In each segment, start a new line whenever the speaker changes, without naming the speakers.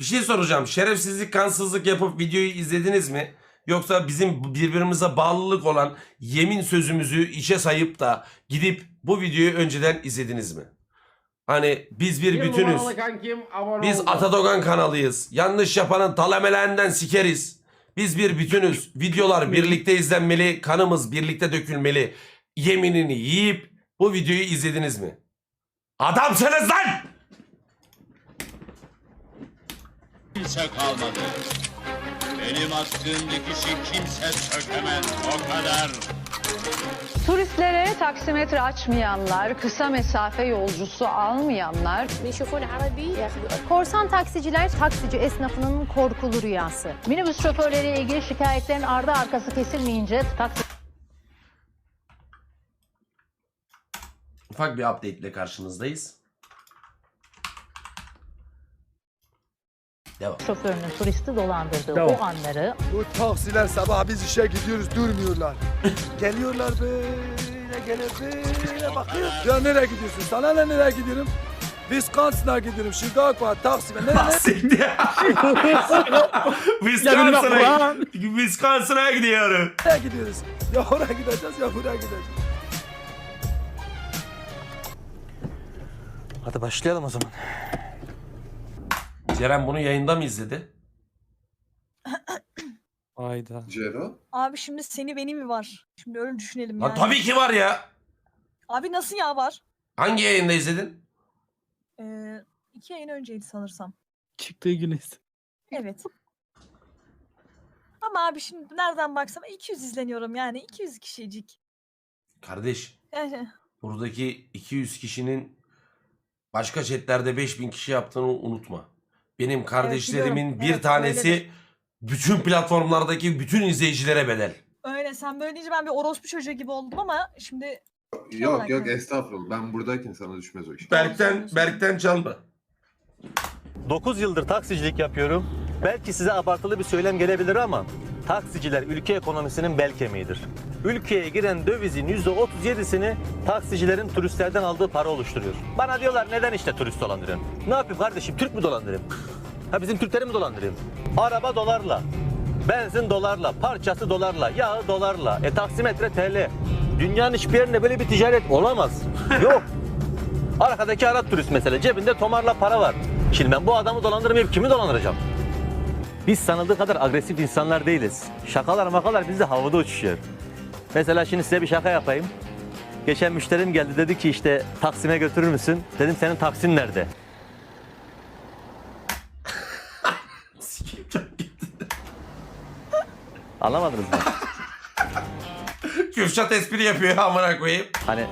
Bir şey soracağım. Şerefsizlik, kansızlık yapıp videoyu izlediniz mi? Yoksa bizim birbirimize bağlılık olan yemin sözümüzü içe sayıp da gidip bu videoyu önceden izlediniz mi? Hani biz bir bütünüz. Biz Atadogan kanalıyız. Yanlış yapanın talamelerinden sikeriz. Biz bir bütünüz. Videolar birlikte izlenmeli, kanımız birlikte dökülmeli. Yeminini yiyip bu videoyu izlediniz mi? Adamsınız lan!
kimse kalmadı. Benim astığım dikişi kimse sökemez o kadar.
Turistlere taksimetre açmayanlar, kısa mesafe yolcusu almayanlar...
Korsan taksiciler taksici esnafının korkulu rüyası.
Minibüs şoförleriyle ilgili şikayetlerin ardı arkası kesilmeyince taksi...
Ufak bir update ile karşınızdayız. Devam.
şoförünün turisti dolandırdığı
Devam.
o anları
Bu taksiler sabah biz işe gidiyoruz durmuyorlar. Geliyorlar böyle gelir böyle bakıyor. Ya nereye gidiyorsun? Sana ne nereye gidiyorum? Wisconsin'a gidiyorum. Chicago'a, Taksim'e. Nereye?
Bahsetti. Wisconsin'a Wisconsin'a gidiyorum.
nereye gidiyoruz? Ya oraya gideceğiz ya buraya gideceğiz.
Hadi başlayalım o zaman.
Ceren bunu yayında mı izledi?
Hayda.
Cero.
Abi şimdi seni beni mi var? Şimdi öyle düşünelim
Lan
yani.
tabii ki var ya.
Abi nasıl ya var?
Hangi yayında izledin?
Ee, iki ayın önceydi sanırsam.
Çıktığı gün
Evet. Ama abi şimdi nereden baksam 200 izleniyorum yani 200 kişicik.
Kardeş
Yani
buradaki 200 kişinin başka chatlerde 5000 kişi yaptığını unutma. Benim kardeşlerimin
biliyorum.
bir
Evet,
tanesi
öyledir.
bütün platformlardaki bütün izleyicilere bedel.
öyle sen böyle deyince ben bir orospu çocuğu gibi oldum ama şimdi
Yok
olarak
yok
yani.
estağfurullah. Ben buradayken sana düşmez o iş.
Berk'ten Berk'ten çalma.
9 yıldır taksicilik yapıyorum. Belki size abartılı bir söylem gelebilir ama taksiciler ülke ekonomisinin bel kemiğidir. Ülkeye giren dövizin %37'sini taksicilerin turistlerden aldığı para oluşturuyor. Bana diyorlar neden işte turist dolandırıyorsun? Ne yapayım kardeşim Türk mü dolandırayım? Ha bizim Türkleri mi dolandırayım? Araba dolarla, benzin dolarla, parçası dolarla, yağı dolarla, e taksimetre TL. Dünyanın hiçbir yerinde böyle bir ticaret olamaz. Yok. Arkadaki Arap turist mesela cebinde tomarla para var. Şimdi ben bu adamı dolandırmayıp kimi dolandıracağım? Biz sanıldığı kadar agresif insanlar değiliz. Şakalar makalar bizde havada uçuşuyor. Mesela şimdi size bir şaka yapayım. Geçen müşterim geldi dedi ki işte Taksim'e götürür müsün? Dedim senin Taksim nerede? Anlamadınız mı?
Kürşat espri yapıyor amına koyayım.
Hani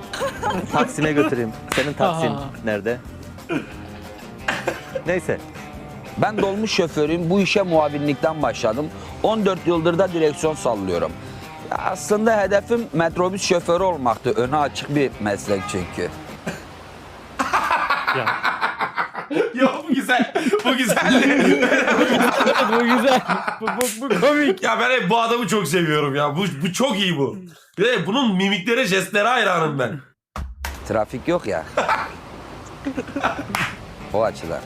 Taksim'e götüreyim. Senin Taksim nerede? Neyse.
Ben dolmuş şoförüyüm. Bu işe muavinlikten başladım. 14 yıldır da direksiyon sallıyorum. Ya Aslında hedefim metrobüs şoförü olmaktı. Öne açık bir meslek çünkü.
Yok bu güzel. Bu güzel.
bu güzel. Bu, bu, bu komik.
ya ben hep bu adamı çok seviyorum ya. Bu, bu çok iyi bu. Ve bunun mimiklere, jestlere hayranım ben.
Trafik yok ya. o açıdan.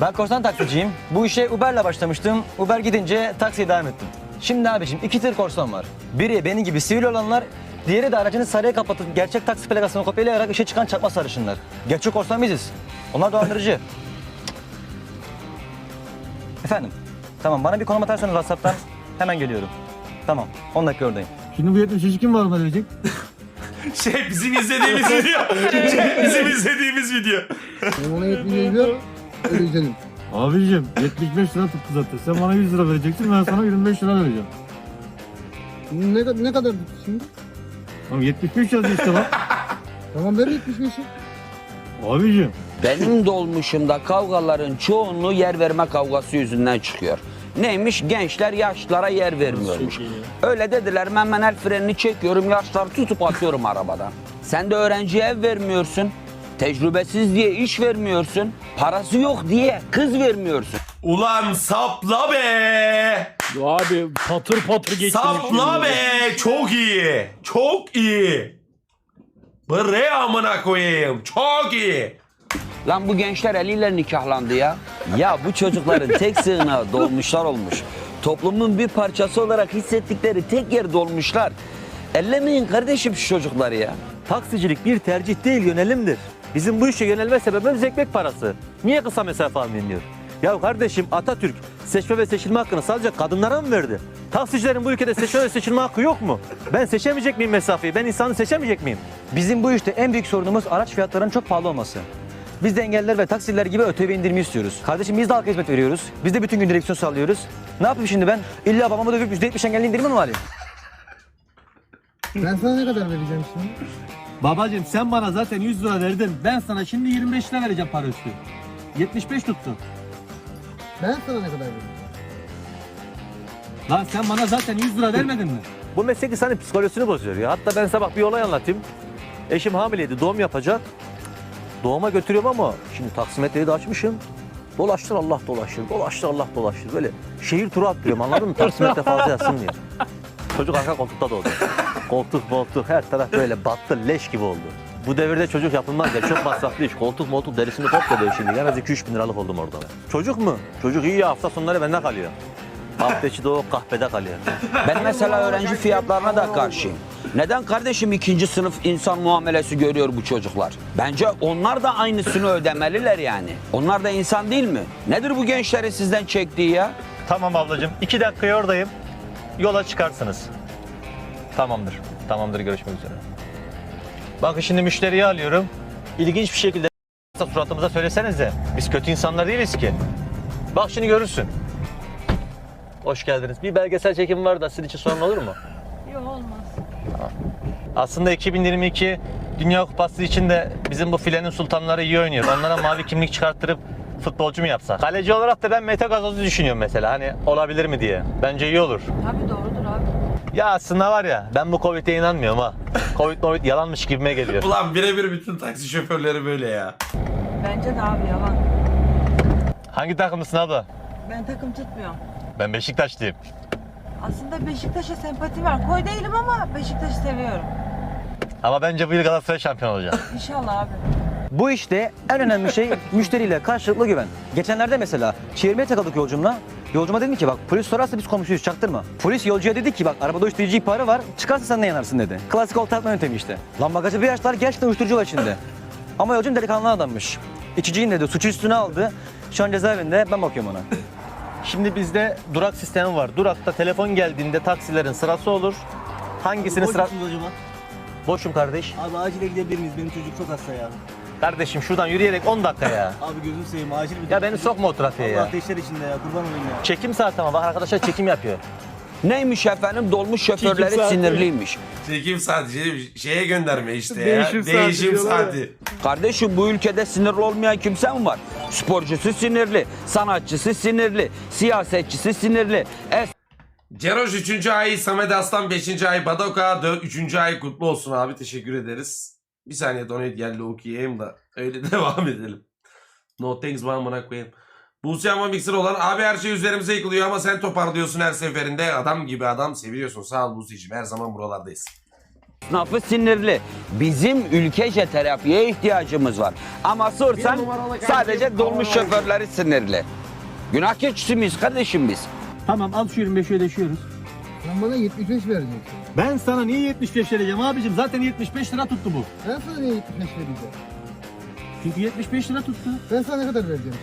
Ben korsan taksiciyim. Bu işe Uber'le başlamıştım. Uber gidince taksiye devam ettim. Şimdi abiciğim iki tür korsan var. Biri benim gibi sivil olanlar, diğeri de aracını sarıya kapatıp gerçek taksi plakasını kopyalayarak işe çıkan çakma sarışınlar. Gerçek korsan biziz. Onlar dolandırıcı. Efendim, tamam bana bir konum atarsanız WhatsApp'tan hemen geliyorum. Tamam, 10 dakika oradayım.
Şimdi bu 73 kim var mı diyecek?
Şey bizim izlediğimiz video. Şey, bizim izlediğimiz video.
Ona 77 yok. Ödeyeceğim. Abicim 75 lira tuttu zaten. Sen bana 100 lira vereceksin ben sana 25 lira vereceğim.
Ne, kadar- ne kadar şimdi?
Tamam 75 yazıyor işte bak.
Tamam ver 75'i.
Abicim.
Benim dolmuşumda kavgaların çoğunluğu yer verme kavgası yüzünden çıkıyor. Neymiş? Gençler yaşlılara yer vermiyormuş. Öyle dediler ben ben el frenini çekiyorum yaşları tutup atıyorum arabadan. Sen de öğrenciye ev vermiyorsun. Tecrübesiz diye iş vermiyorsun. Parası yok diye kız vermiyorsun.
Ulan sapla be.
Abi patır patır geçti.
Sapla be. Çok iyi. Çok iyi. Bre amına koyayım. Çok iyi.
Lan bu gençler eliyle nikahlandı ya. Ya bu çocukların tek sığınağı dolmuşlar olmuş. Toplumun bir parçası olarak hissettikleri tek yer dolmuşlar. Ellemeyin kardeşim şu çocukları ya.
Taksicilik bir tercih değil yönelimdir. Bizim bu işe yönelme sebebimiz ekmek parası. Niye kısa mesafe almayın diyor. Ya kardeşim Atatürk seçme ve seçilme hakkını sadece kadınlara mı verdi? Taksicilerin bu ülkede seçme ve seçilme hakkı yok mu? Ben seçemeyecek miyim mesafeyi? Ben insanı seçemeyecek miyim?
Bizim bu işte en büyük sorunumuz araç fiyatlarının çok pahalı olması. Biz de engelliler ve taksiciler gibi ÖTV indirimi istiyoruz. Kardeşim biz de halka hizmet veriyoruz. Biz de bütün gün direksiyon sallıyoruz. Ne yapayım şimdi ben? İlla babamı dövüp %70 engelli indirimi mi alayım?
Ben sana ne kadar vereceğim şimdi?
Babacım sen bana zaten 100 lira verdin. Ben sana şimdi 25 lira vereceğim para üstü. 75 tuttu.
Ben sana ne kadar vereceğim?
Lan sen bana zaten 100 lira vermedin mi? Bu meslek insanın psikolojisini bozuyor ya. Hatta ben bak bir olay anlatayım. Eşim hamileydi, doğum yapacak. Doğuma götürüyorum ama şimdi taksimetreyi de açmışım. Dolaştır Allah dolaştır, dolaştır Allah dolaştır. Böyle şehir turu attırıyorum anladın mı? Taksimetre fazla yazsın diye. Çocuk arka koltukta doğdu. Koltuk moltuk her taraf böyle battı leş gibi oldu. Bu devirde çocuk yapılmaz ya çok masraflı iş. Koltuk moltuk derisini komple değiştirdik. En az 2-3 bin liralık oldum orada. Çocuk mu? Çocuk iyi ya hafta sonları bende kalıyor. Hafta içi de o kahvede kalıyor.
Ben mesela öğrenci fiyatlarına da karşıyım. Neden kardeşim ikinci sınıf insan muamelesi görüyor bu çocuklar? Bence onlar da aynısını ödemeliler yani. Onlar da insan değil mi? Nedir bu gençlerin sizden çektiği ya?
Tamam ablacığım. iki dakikaya oradayım. Yola çıkarsınız. Tamamdır. Tamamdır görüşmek üzere. Bakın şimdi müşteriyi alıyorum. İlginç bir şekilde suratımıza söylesenize. Biz kötü insanlar değiliz ki. Bak şimdi görürsün. Hoş geldiniz. Bir belgesel çekim var da sizin için sorun olur mu?
Yok olmaz.
Aslında 2022 Dünya Kupası için de bizim bu filenin sultanları iyi oynuyor. Onlara mavi kimlik çıkarttırıp futbolcu mu yapsak? Kaleci olarak da ben Mete Gazoz'u düşünüyorum mesela. Hani olabilir mi diye. Bence iyi olur.
Tabii doğrudur abi.
Ya aslında var ya ben bu Covid'e inanmıyorum ha. Covid Covid yalanmış gibime geliyor.
Ulan birebir bütün taksi şoförleri böyle ya.
Bence de abi yalan.
Hangi takımlısın abla?
Ben takım tutmuyorum.
Ben Beşiktaşlıyım.
Aslında Beşiktaş'a sempati var. Koy değilim ama Beşiktaş'ı seviyorum.
Ama bence bu yıl Galatasaray şampiyon olacak.
İnşallah abi.
Bu işte en önemli şey müşteriyle karşılıklı güven. Geçenlerde mesela çevirmeye takıldık yolcumla. Yolcuma dedim ki bak polis sorarsa biz komşuyuz çaktırma. Polis yolcuya dedi ki bak arabada uyuşturucu ihbarı var çıkarsa sen de yanarsın dedi. Klasik olta atma yöntemi işte. Lan bagajı bir açtılar gerçekten uyuşturucu var içinde. Ama yolcum delikanlı adammış. İçiciyin dedi suçu üstüne aldı. Şu an cezaevinde ben bakıyorum ona.
Şimdi bizde durak sistemi var. Durakta telefon geldiğinde taksilerin sırası olur. Hangisini sıra...
acaba?
Boşum kardeş.
Abi acile gidebilir miyiz? Benim çocuk çok hasta ya.
Kardeşim şuradan yürüyerek 10 dakika ya.
Abi gözünü seveyim acil bir
Ya beni sokma o trafiğe ya.
ateşler içinde ya kurban olayım ya.
Çekim saati ama bak arkadaşlar çekim yapıyor.
Neymiş efendim dolmuş şoförleri sinirliymiş.
Çekim saati şey- şeye gönderme işte ya. Değişim, saati.
Kardeşim bu ülkede sinirli olmayan kimse mi var? Sporcusu sinirli, sanatçısı sinirli, siyasetçisi sinirli. Es
Ceroş 3. ay, Samet Aslan 5. ay, Badoka 3. ay kutlu olsun abi. Teşekkür ederiz. Bir saniye donate geldi okuyayım da öyle devam edelim. No thanks bana bana koyayım. Buse ama mikser olan abi her şey üzerimize yıkılıyor ama sen toparlıyorsun her seferinde. Adam gibi adam seviyorsun. Sağ ol Buse'cim her zaman buralardayız.
esnafı sinirli. Bizim ülkece terapiye ihtiyacımız var. Ama sorsan sadece dolmuş şoförleri sinirli. Günah keçisi miyiz kardeşim biz?
Tamam al şu 25'i ödeşiyoruz.
Sen bana 75 vereceksin.
Ben sana niye 75 vereceğim abicim? Zaten 75 lira tuttu bu.
Ben sana niye 75 vereceğim?
Çünkü 75 lira tuttu.
Ben sana ne kadar vereceğim?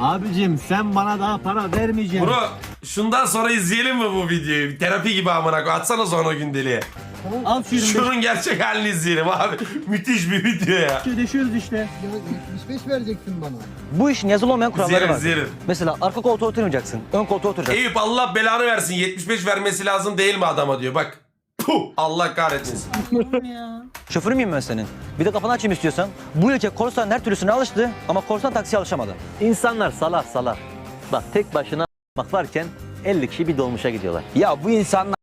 Abicim sen bana daha para vermeyeceksin.
Bro şundan sonra izleyelim mi bu videoyu? Terapi gibi amına koy. Atsana sonra gündeliğe.
Al şu 25
Şunun gerçek halini izleyelim abi. Müthiş bir video ya.
ödeşiyoruz işte.
Ya 75 vereceksin bana.
Bu işin yazılı olmayan kuralları
İzleyelim
var.
izleyelim.
Mesela arka koltuğa oturmayacaksın. Ön koltuğa oturacaksın.
Eyüp Allah belanı versin. 75 vermesi lazım değil mi adama diyor. Bak. Puh, Allah kahretmesin.
Şoförü müyüm ben senin? Bir de kafanı açayım istiyorsan. Bu ülke korsanın her türlüsüne alıştı ama korsan taksiye alışamadı. İnsanlar salak salak. Bak tek başına bak varken 50 kişi bir dolmuşa gidiyorlar.
Ya bu insanlar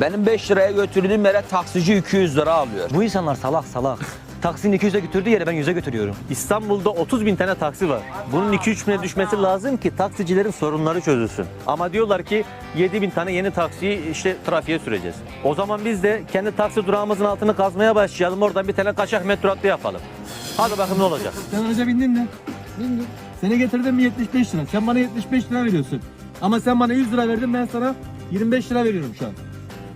benim 5 liraya götürdüğüm yere taksici 200 lira alıyor.
Bu insanlar salak salak. Taksinin 200'e götürdüğü yere ben 100'e götürüyorum.
İstanbul'da 30 bin tane taksi var. Bunun 2-3 bine düşmesi lazım ki taksicilerin sorunları çözülsün. Ama diyorlar ki 7 bin tane yeni taksiyi işte trafiğe süreceğiz. O zaman biz de kendi taksi durağımızın altını kazmaya başlayalım. Oradan bir tane kaçak metro hattı yapalım. Hadi bakın ne olacak.
Sen önce bindin mi? Bindim. Seni getirdim mi 75 lira. Sen bana 75 lira veriyorsun. Ama sen bana 100 lira verdin ben sana 25 lira veriyorum şu an.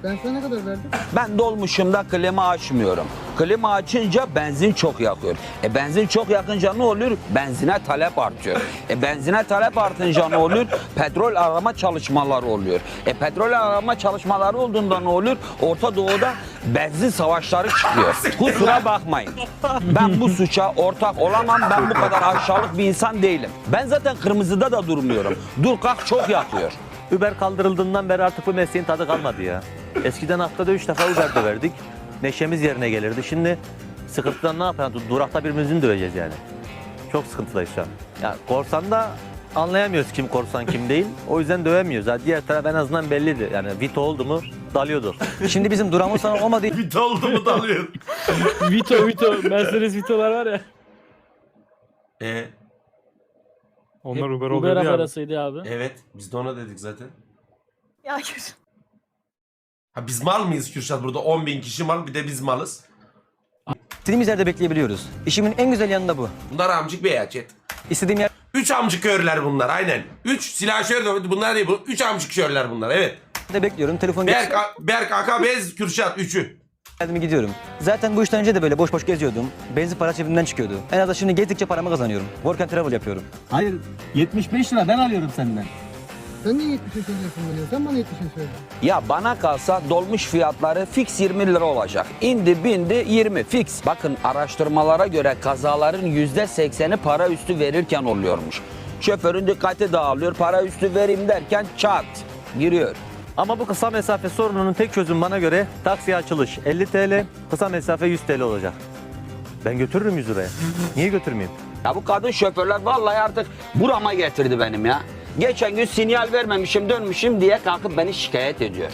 Ben sana ne kadar verdim?
Ben dolmuşumda klima açmıyorum. Klima açınca benzin çok yakıyor. E benzin çok yakınca ne oluyor? Benzine talep artıyor. E benzine talep artınca ne oluyor? Petrol arama çalışmaları oluyor. E petrol arama çalışmaları olduğunda ne oluyor? Orta Doğu'da benzin savaşları çıkıyor. Kusura bakmayın. Ben bu suça ortak olamam. Ben bu kadar aşağılık bir insan değilim. Ben zaten kırmızıda da durmuyorum. Dur kalk çok yakıyor.
Uber kaldırıldığından beri artık bu mesleğin tadı kalmadı ya. Eskiden haftada 3 defa Uber döverdik. Neşemiz yerine gelirdi. Şimdi sıkıntıdan ne yapalım? Durakta birbirimizin döveceğiz yani. Çok sıkıntılıyız şu an. Ya korsanda anlayamıyoruz kim korsan kim değil. O yüzden dövemiyoruz. Ha, diğer taraf en azından belliydi. Yani Vito oldu mu dalıyordu.
Şimdi bizim durağımız sana olmadığı
Bir oldu mu dalıyor.
Vito Vito. Mercedes Vito'lar var ya.
E,
Onlar Uber Uber arasıydı abi.
evet biz de ona dedik zaten.
Ya
Ha biz mal mıyız Kürşat burada 10 bin kişi mal bir de biz malız.
istediğimiz yerde bekleyebiliyoruz. İşimin en güzel yanı da bu.
Bunlar amcık bir chat.
İstediğim yer
Üç amcık körler bunlar aynen. Üç silahşör de bunlar değil bu. Üç amcık körler bunlar evet.
de bekliyorum. Telefon
Berk, Berk Aka Bez Kürşat üçü.
geldi mi gidiyorum. Zaten bu işten önce de böyle boş boş geziyordum. Benzin para cebimden çıkıyordu. En azından şimdi gezdikçe paramı kazanıyorum. Work and travel yapıyorum.
Hayır 75 lira ben alıyorum senden.
Sen niye 70'e söylüyorsun bunu? Sen bana 70'e söyle.
Ya bana kalsa dolmuş fiyatları fix 20 lira olacak. İndi bindi 20 fix. Bakın araştırmalara göre kazaların %80'i para üstü verirken oluyormuş. Şoförün dikkati dağılıyor. Para üstü vereyim derken çat giriyor.
Ama bu kısa mesafe sorununun tek çözümü bana göre taksiye açılış 50 TL, kısa mesafe 100 TL olacak. Ben götürürüm 100 liraya. Niye götürmeyeyim?
Ya bu kadın şoförler vallahi artık burama getirdi benim ya. Geçen gün sinyal vermemişim dönmüşüm diye kalkıp beni şikayet ediyor.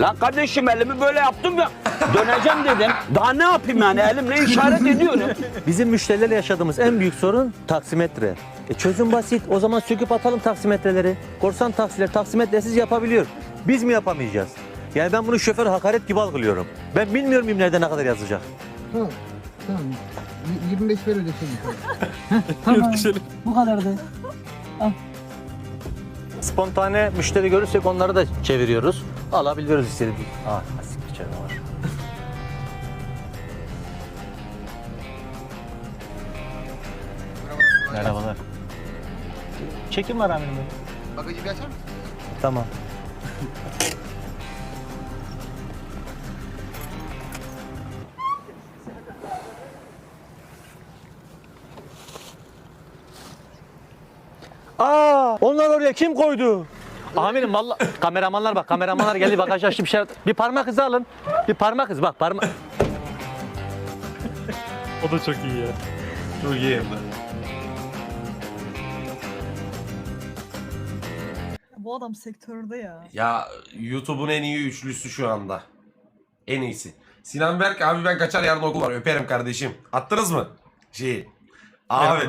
Lan kardeşim elimi böyle yaptım ya. Döneceğim dedim. Daha ne yapayım yani elimle işaret ediyorum.
Bizim müşterilerle yaşadığımız en büyük sorun taksimetre. E çözüm basit. O zaman söküp atalım taksimetreleri. Korsan taksiler taksimetresiz yapabiliyor. Biz mi yapamayacağız? Yani ben bunu şoför hakaret gibi algılıyorum. Ben bilmiyor muyum nerede ne kadar yazacak?
Tamam. Tamam. 25 ver ödeşelim.
Tamam.
Bu kadardı.
Spontane müşteri görürsek onları da çeviriyoruz. Alabiliyoruz istediğimiz. Ah, siktir canavar. Merhabalar. Çekim var amirim.
Bagajı bir açar mısın?
Tamam. kim koydu? Amirim valla kameramanlar bak kameramanlar geldi bagaj açtı bir şey bir parmak izi alın. Bir parmak izi bak parmak.
O da çok iyi ya.
Çok iyi
Bu adam sektörde ya.
Ya YouTube'un en iyi üçlüsü şu anda. En iyisi. Sinan Berk abi ben kaçar yarın okul var öperim kardeşim. Attınız mı? Şey. Abi